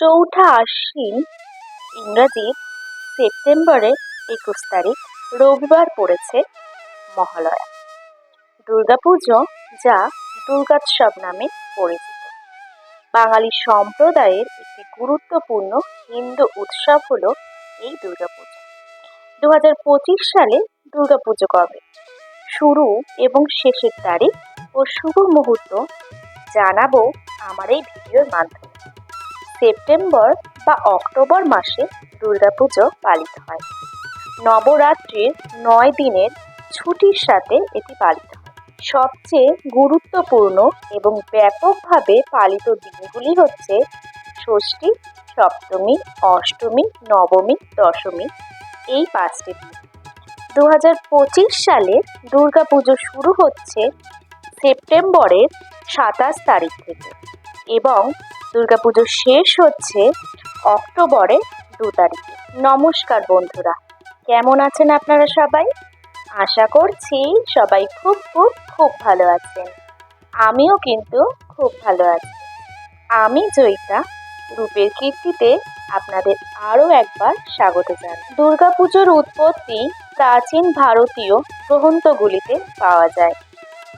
চৌঠা আশ্বিন ইংরাজির সেপ্টেম্বরের একুশ তারিখ, রবিবার পড়েছে মহালয়া। দুর্গাপুজো যা দুর্গোৎসব নামে পরিচিত। বাঙালি সম্প্রদায়ের একটি গুরুত্বপূর্ণ হিন্দু উৎসব হলো এই দুর্গাপুজো। দু হাজার পঁচিশ সালে দুর্গাপুজো কবে? শুরু এবং শেষের তারিখ ও শুভ মুহূর্ত জানাব আমার এই ভিডিওর মাধ্যমে। সেপ্টেম্বর বা অক্টোবর মাসে দুর্গাপুজো পালিত হয়। নবরাত্রির নয় দিনের ছুটির সাথে এটি পালিত হয়। সবচেয়ে গুরুত্বপূর্ণ এবং ব্যাপকভাবে পালিত দিনগুলি হচ্ছে ষষ্ঠী, সপ্তমী, অষ্টমী, নবমী, দশমী এই পাঁচটি দিন। দু হাজার পঁচিশ সালে দুর্গাপুজো শুরু হচ্ছে সেপ্টেম্বরের সাতাশ তারিখ থেকে এবং দুর্গাপুজো শেষ হচ্ছে অক্টোবরের দু তারিখে। নমস্কার বন্ধুরা, কেমন আছেন আপনারা সবাই? আশা করছি সবাই খুব খুব খুব ভালো আছেন। আমিও কিন্তু খুব ভালো আছি। আমি জয়িতা, রূপের কীর্তিতে আপনাদের আরও একবার স্বাগত জানাই। দুর্গাপুজোর উৎপত্তি প্রাচীন ভারতীয় গ্রন্থগুলিতে পাওয়া যায়।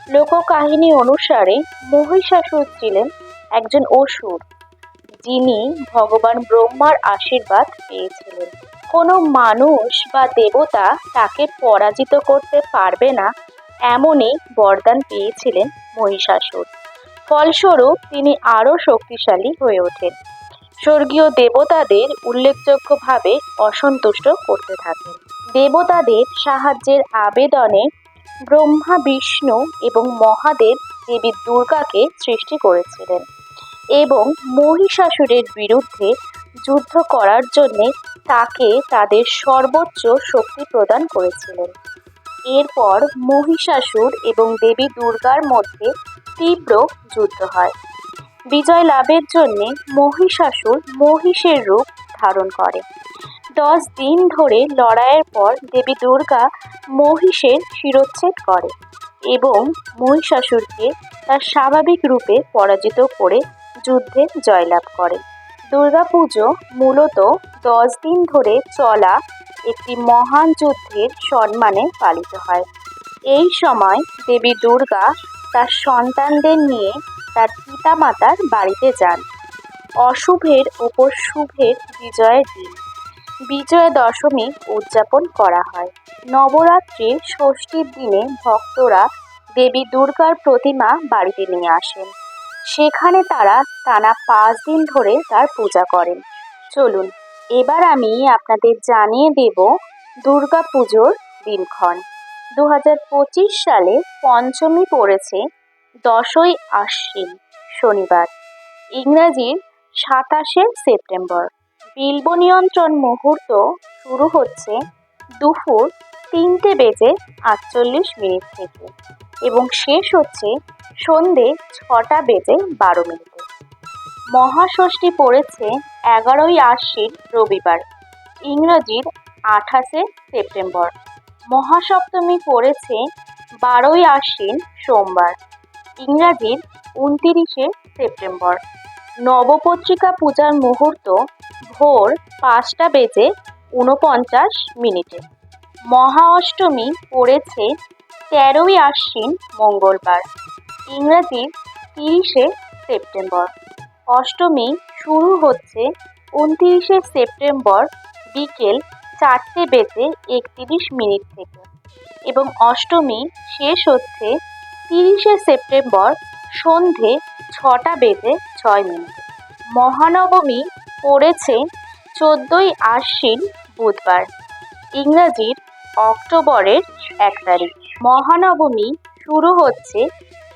লোককাহিনী অনুসারে মহিষাসুর ছিলেন একজন অসুর, যিনি ভগবান ব্রহ্মার আশীর্বাদ পেয়েছিলেন। কোনো মানুষ বা দেবতা তাকে পরাজিত করতে পারবে না এমনই বরদান পেয়েছিলেন মহিষাসুর। ফলস্বরূপ তিনি আরও শক্তিশালী হয়ে ওঠেন। স্বর্গীয় দেবতাদের উল্লেখযোগ্যভাবে অসন্তুষ্ট করতে থাকেন। দেবতাদের সাহায্যের আবেদনে ব্রহ্মা, বিষ্ণু এবং মহাদেব দেবী দুর্গাকে সৃষ্টি করেছিলেন। এবং মহিষাসুরের বিরুদ্ধে যুদ্ধ করার জন্যে তাকে তাদের সর্বোচ্চ শক্তি প্রদান করেছিলেন। এরপর মহিষাসুর এবং দেবী দুর্গার মধ্যে তীব্র যুদ্ধ হয়। বিজয় লাভের জন্যে মহিষাসুর মহিষের রূপ ধারণ করে। দশ দিন ধরে লড়াইয়ের পর দেবী দুর্গা মহিষের শিরোচ্ছেদ করে এবং মহিষাসুরকে তার স্বাভাবিক রূপে পরাজিত করে যুদ্ধে জয়লাভ করে। দুর্গাপুজো মূলত দশ দিন ধরে চলা একটি মহান যুদ্ধের সম্মানে পালিত হয়। এই সময় দেবী দুর্গা তার সন্তানদের নিয়ে তার পিতামাতার বাড়িতে যান। অশুভের ওপর শুভের বিজয়ের দিন। বিজয়া দশমী উদযাপন করা হয়। নবরাত্রির ষষ্ঠীর দিনে ভক্তরা দেবী দুর্গার প্রতিমা বাড়িতে নিয়ে আসেন। সেখানে তারা টানা পাঁচ দিন ধরে তার পূজা করেন। চলুন, এবার আমি আপনাদের জানিয়ে দেব দুর্গা পুজোর দিনক্ষণ। দু হাজার পঁচিশ সালে পঞ্চমী পড়েছে দশই আশ্বিন, শনিবার। ইংরাজির সাতাশে সেপ্টেম্বর। বিল্ব নিয়ন্ত্রণ মুহূর্ত শুরু হচ্ছে দুপুর তিনটে বেজে আটচল্লিশ মিনিট থেকে এবং শেষ হচ্ছে সন্ধে ছটা বেজে বারো মিনিটে। মহাষষ্ঠী পড়েছে এগারোই আশ্বিন রবিবার, ইংরাজির আঠাশে সেপ্টেম্বর। মহাসপ্তমী পড়েছে বারোই আশ্বিন সোমবার, ইংরাজির উনতিরিশে সেপ্টেম্বর। নবপত্রিকা পূজার মুহূর্ত ভোর পাঁচটা বেজে ঊনপঞ্চাশ মিনিটে। মহা অষ্টমী পড়েছে তেরোই আশ্বিন মঙ্গলবার ইংরাজির তিরিশে সেপ্টেম্বর। অষ্টমী শুরু হচ্ছে উনতিরিশে সেপ্টেম্বর বিকেল চারটে বেজে একত্রিশ মিনিট থেকে এবং অষ্টমী শেষ হচ্ছে তিরিশে সেপ্টেম্বর সন্ধে ছটা বেজে ছয় মিনিট। মহানবমী পড়েছে চোদ্দোই আশ্বিন বুধবার। ইংরাজির অক্টোবরের এক তারিখ। মহানবমী শুরু হচ্ছে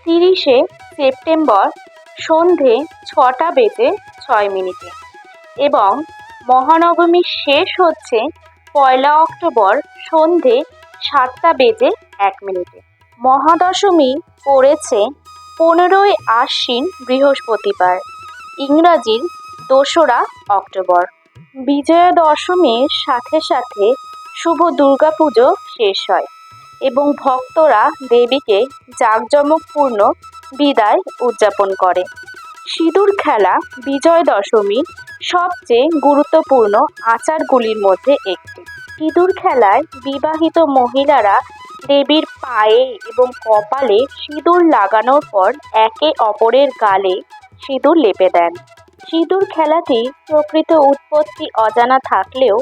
তিরিশে সেপ্টেম্বর সন্ধে ছটা বেজে ছয় মিনিটে এবং মহানবমী শেষ হচ্ছে পয়লা অক্টোবর সন্ধে সাতটা বেজে এক মিনিটে। মহাদশমী পড়েছে পনেরোই আশ্বিন বৃহস্পতিবার, ইংরাজির দোসরা অক্টোবর। বিজয়া দশমীর সাথে সাথে শুভ দুর্গাপুজো শেষ হয়। এবং ভক্তরা দেবীকে জাঁকজমকপূর্ণ বিদায় উদযাপন করে। সিঁদুর খেলা বিজয় দশমীর সবচেয়ে গুরুত্বপূর্ণ আচারগুলির মধ্যে একটি। সিঁদুর খেলায় বিবাহিত মহিলারা দেবীর পায়ে এবং কপালে সিঁদুর লাগানোর পর একে অপরের গালে সিঁদুর লেপে দেন। সিঁদুর খেলাটি প্রকৃত উৎপত্তি অজানা থাকলেও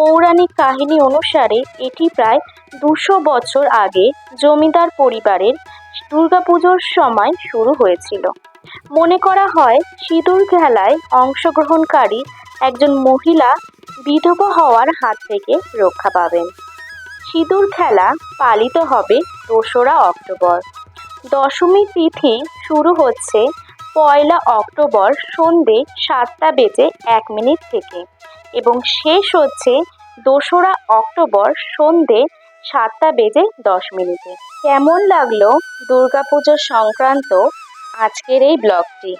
পৌরাণিক কাহিনী অনুসারে এটি প্রায় দুশো বছর আগে জমিদার পরিবারের দুর্গাপুজোর সময় শুরু হয়েছিল। মনে করা হয়, সিঁদুর খেলায় অংশগ্রহণকারী একজন মহিলা বিধবা হওয়ার হাত থেকে রক্ষা পাবেন। সিঁদুর খেলা পালিত হবে দোসরা অক্টোবর। দশমী তিথি শুরু হচ্ছে পয়লা অক্টোবর সন্ধে সাতটা বেজে এক মিনিট থেকে। এবং শেষ হচ্ছে দোসরা অক্টোবর সন্ধে সাতটা বেজে দশ মিনিটে। কেমন লাগল দুর্গাপুজো সংক্রান্ত আজকের এই ব্লগটি?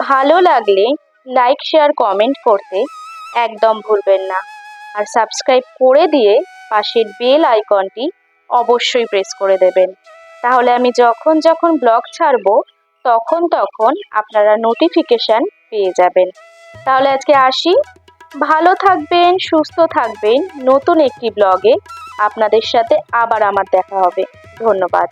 ভালো লাগলে লাইক, শেয়ার, কমেন্ট করতে একদম ভুলবেন না। আর সাবস্ক্রাইব করে দিয়ে পাশের বেল আইকনটি অবশ্যই প্রেস করে দেবেন। তাহলে আমি যখন যখন ব্লগ ছাড়বো, তখন তখন আপনারা নোটিফিকেশান পেয়ে যাবেন। তাহলে আজকে আসি। ভালো থাকবেন সুস্থ থাকবেন। নতুন একটি ব্লগে আপনাদের সাথে আবার আমার দেখা হবে। ধন্যবাদ।